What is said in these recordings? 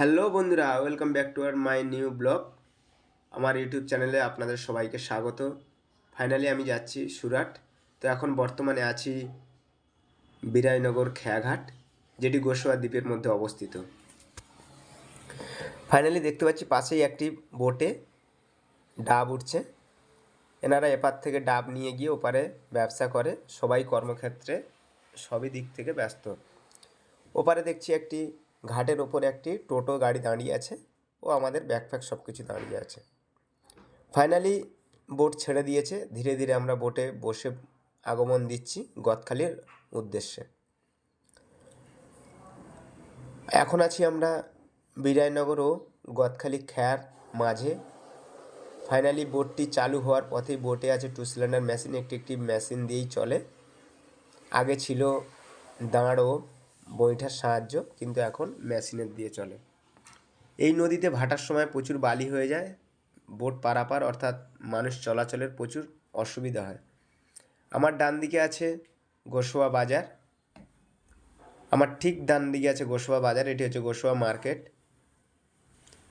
Hello বন্ধুরা welcome back to our my new blog আমার YouTube চ্যানেলে আপনাদের সবাইকে স্বাগত। ফাইনালি আমি যাচ্ছি সুরাট। তো এখন বর্তমানে আছি বিরায়নগর খেয়াঘাট, যেটি গোসোয়া দ্বীপের মধ্যে অবস্থিত। ফাইনালি দেখতে পাচ্ছি পাশেই একটি বোটে ডাব উঠছে। এনারা এপার থেকে ডাব নিয়ে গিয়ে ওপারে ব্যবসা করে, সবাই কর্মক্ষেত্রে সবই দিক থেকে ব্যস্ত। ওপারে দেখছি একটি ঘাটের ওপরে একটি টোটো গাড়ি দাঁড়িয়ে আছে ও আমাদের ব্যাকপ্যাক সব কিছু দাঁড়িয়ে আছে। ফাইনালি বোট ছেড়ে দিয়েছে। ধীরে ধীরে আমরা বোটে বসে আগমন দিচ্ছি গদখালির উদ্দেশ্যে। এখন আছি আমরা বিরায়নগর ও গদখালি খ্যার মাঝে। ফাইনালি বোটটি চালু হওয়ার পথেই বোটে আছে টু সিলিন্ডার মেশিন একটি একটি মেশিন দিয়েই চলে। আগে ছিল দাঁড় বৈঠার সাহায্য কিন্তু এখন মেশিনের দিয়ে চলে। এই নদীতে ভাটার সময় প্রচুর বালি হয়ে যায়, বোট পারাপার অর্থাৎ মানুষ চলাচলের প্রচুর অসুবিধা হয়। আমার ডান দিকে আছে গোসোয়া বাজার। আমার ঠিক ডান দিকে আছে গোসোয়া বাজার, এটি হচ্ছে গোসোয়া মার্কেট।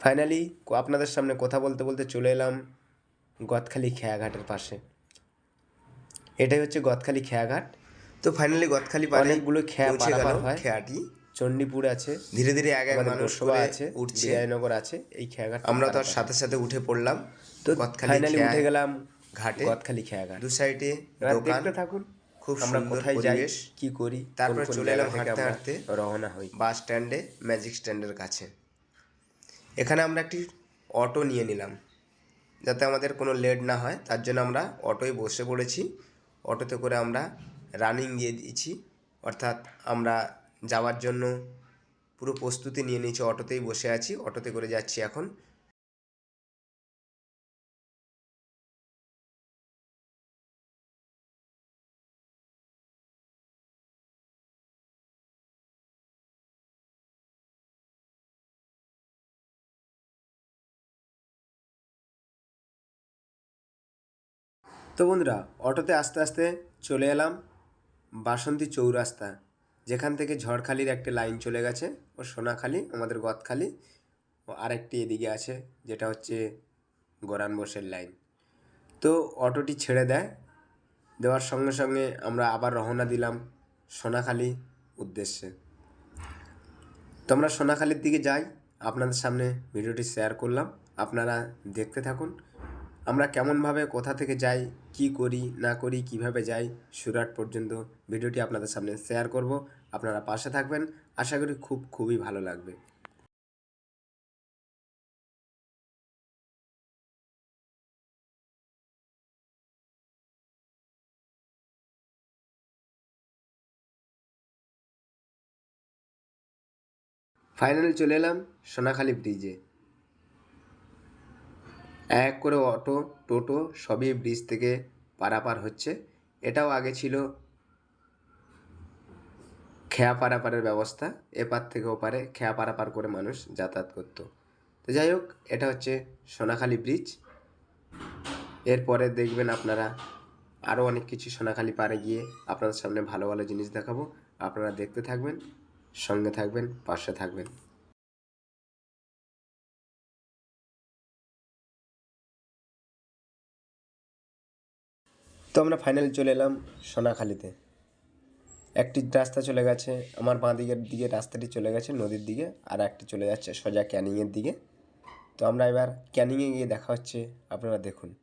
ফাইনালি আপনাদের সামনে কথা বলতে বলতে চলে এলাম গদখালি খেয়াঘাটের পাশে। এটাই হচ্ছে গদখালি খেয়াঘাট। তো ফাইনালি গদখালি পারে অনেকগুলো খেয়া পারাপার হয়। খেয়াটি। চণ্ডীপুর আছে ধীরে ধীরে এক এক মানুষ গোসবা করে আছে উঠছে। বিজয়নগর আছে এই খেয়াঘাট আমরা তো আর সাথে সাথে উঠে পড়লাম। তো ফাইনালি উঠে গেলাম ঘাটে। গদখালি খেয়াঘাট দু সাইডে দোকান। দেখতে থাকুন খুব আমরা কোথায় যাই কি করি তারপরে চলে এলাম হাঁটতে হাঁটতে রওনা হই। বাস স্ট্যান্ডে ম্যাজিক স্ট্যান্ডের কাছে। এখানে আমরা একটি অটো নিয়ে নিলাম যাতে আমাদের কোনো লেট না হয়। তার জন্য আমরা অটোয় বসে পড়েছি। অটোতে করে আমরা রানিং দিয়ে দিয়েছি অর্থাৎ আমরা যাওয়ার জন্য পুরো প্রস্তুতি নিয়ে নিয়েছি, অটোতেই বসে আছি, অটোতে করে যাচ্ছি এখন। তো বন্ধুরা, অটোতে আস্তে আস্তে চলে এলাম। বাসন্তী চৌরাস্তা, যেখান থেকে ঝড়খালির একটা লাইন চলে গেছে ও সোনাখালি, আমাদের গদখালি, ও আরেকটি এদিকে আছে, যেটা হচ্ছে গরান বোসের লাইন। তো অটোটি ছেড়ে দেয়, দেওয়ার সঙ্গে সঙ্গে আমরা আবার রওনা দিলাম সোনাখালি উদ্দেশ্যে। তো আমরা সোনাখালির দিকে যাই, আপনাদের সামনে ভিডিওটি শেয়ার করলাম, আপনারা দেখতে থাকুন। আমরা কেমনভাবে কোথা থেকে যাই, কি করি, না করি, কীভাবে যাই সুরাট পর্যন্ত ভিডিওটি আপনাদের সামনে শেয়ার করব। আপনারা পাশে থাকবেন। আশা করি খুব, খুবই ভালো লাগবে। ফাইনালি চলে এলাম সোনাখালি ব্রিজে এক করে অটো, টোটো সবই ব্রিজ থেকে পারাপার হচ্ছে। এটাও আগে ছিল খেয়া পারাপারের ব্যবস্থা। এপার থেকে ওপারে খেয়া পারাপার করে মানুষ যাতায়াত করত। তো যাই হোক, এটা হচ্ছে সোনাখালি ব্রিজ। এরপরে দেখবেন আপনারা আরও অনেক কিছু সোনাখালি পারে গিয়ে আপনাদের সামনে ভালো ভালো জিনিস দেখাবো। আপনারা দেখতে থাকবেন, সঙ্গে থাকবেন, পাশে থাকবেন। তো আমরা ফাইনালি চলে এলাম সোনাখালিতে। একটি রাস্তা চলে গেছে, আমার বাঁ দিকের দিকে রাস্তাটি চলে গেছে, নদীর দিকে, আর একটি চলে যাচ্ছে সোজা ক্যানিংয়ের দিকে। তো আমরা এবার ক্যানিংয়ে গিয়ে দেখা হচ্ছে, আপনারা দেখুন।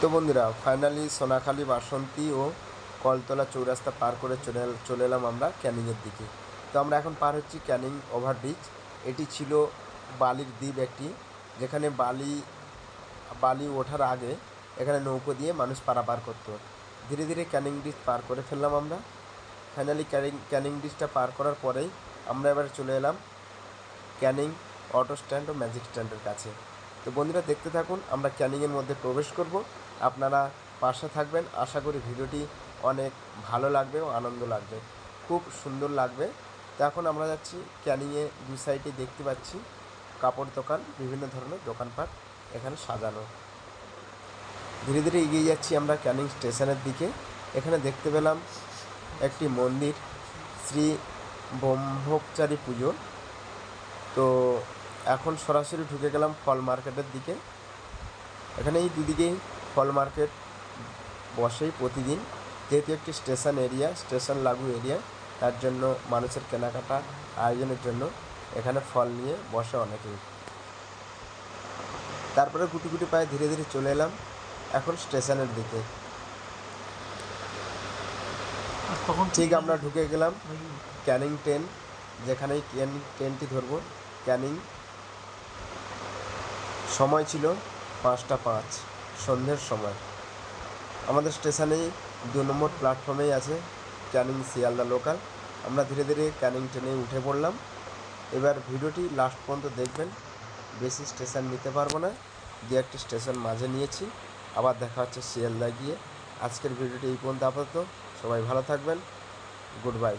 তো বন্ধুরা ফাইনালি সোনাখালী বাসন্তী ও কলতলা চৌরাস্তা পার করে চলে চলে এলাম আমরা ক্যানিংয়ের দিকে। তো আমরা এখন পার হচ্ছি ক্যানিং ওভারব্রিজ। এটি ছিল বালির দ্বীপ একটি, যেখানে বালি বালি ওঠার আগে এখানে নৌকো দিয়ে মানুষ পারাপার করতো। ধীরে ধীরে ক্যানিং ব্রিজ পার করে ফেললাম আমরা। ফাইনালি ক্যানিং ক্যানিং ব্রিজটা পার করার পরেই আমরা এবার চলে এলাম ক্যানিং অটো স্ট্যান্ড ও ম্যাজিক স্ট্যান্ডের কাছে। তো বন্ধুরা, দেখতে থাকুন, আমরা ক্যানিংয়ের মধ্যে প্রবেশ করব। আপনারা পাশে থাকবেন। আশা করি ভিডিওটি অনেক ভালো লাগবে ও আনন্দ লাগবে। খুব সুন্দর লাগবে। তো এখন আমরা যাচ্ছি, ক্যানিংয়ে দু সাইডে দেখতে পাচ্ছি কাপড় দোকান, বিভিন্ন ধরনের দোকানপাট এখানে সাজানো। ধীরে ধীরে এগিয়ে যাচ্ছি আমরা ক্যানিং স্টেশনের দিকে। এখানে দেখতে পেলাম একটি মন্দির, শ্রী ব্রহ্মচারী পুজো। তো এখন সরাসরি ঢুকে গেলাম ফল মার্কেটের দিকে। এখানে এই দুদিকেই ফল মার্কেট বসেই প্রতিদিন। যেহেতু একটি স্টেশন এরিয়া স্টেশন লাগু এরিয়া তার জন্য মানুষের কেনাকাটা আয়োজনের জন্য এখানে ফল নিয়ে বসে অনেকেই তারপরে গুটি গুটি পায়ে ধীরে ধীরে চলে এলাম এখন স্টেশনের দিকে। তখন ঠিক আমরা ঢুকে গেলাম ক্যানিং ট্রেন যেখানেই ক্যানিং ট্রেনটি ধরবো ক্যানিং। সময় ছিল পাঁচটা পাঁচ। সন্ধ্যের সময়। আমাদের স্টেশনেই দু নম্বর প্ল্যাটফর্মেই আছে ক্যানিং শিয়ালদা লোকাল। আমরা ধীরে ধীরে ক্যানিং ট্রেনে উঠে পড়লাম। এবার ভিডিওটি লাস্ট পর্যন্ত দেখবেন। বেশি স্টেশন নিতে পারব না। দু একটি স্টেশন মাঝে নিয়েছি। আবার দেখা হচ্ছে শিয়ালদা গিয়ে। আজকের ভিডিওটি এই পর্যন্ত আপাতত। সবাই ভালো থাকবেন। Good bye.